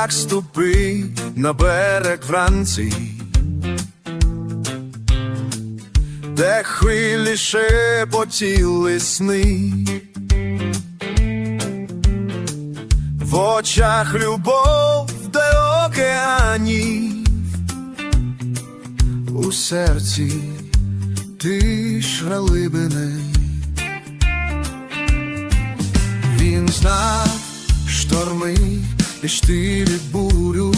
як ступи на берег вранці, де хвилі шепотіли сни, в очах любов, де океанів, у серці тиш глибини. І штилі бурю,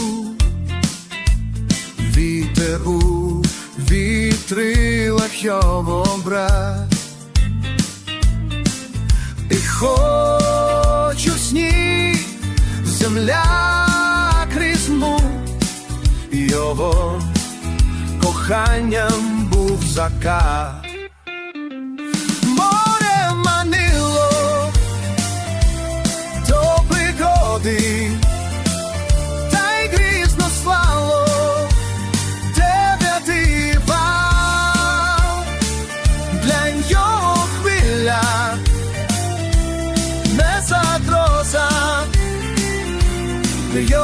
вітер у вітрилах його образ. І хоч у сні земля крізь його коханням був закат.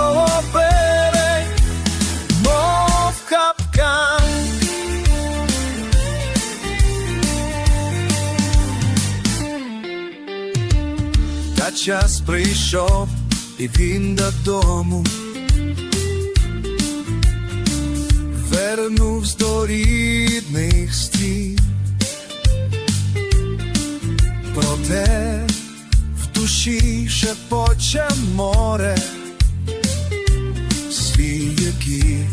Його мов. Та час прийшов, і він додому вернувсь до рідних стін. Проте в душі шепоче море, який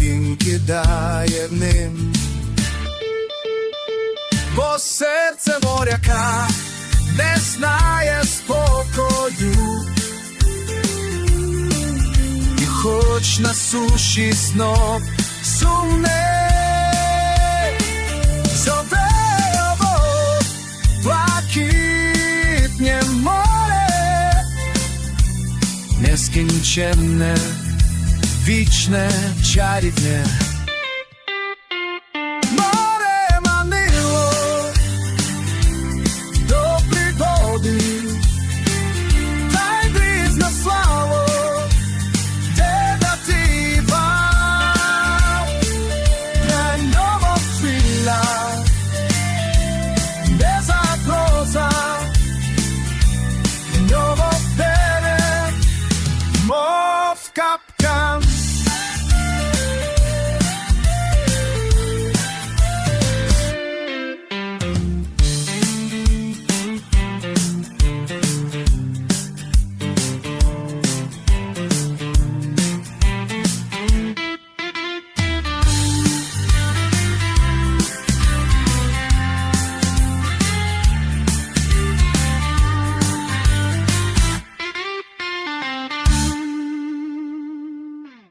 він кидає ним. Бо серце моряка не знає спокою, і хоч на суші знов сумне, зове блакитнє море, нескінченне, вічне чарівне. Море манило до пригоди, та й дрізна слава, де.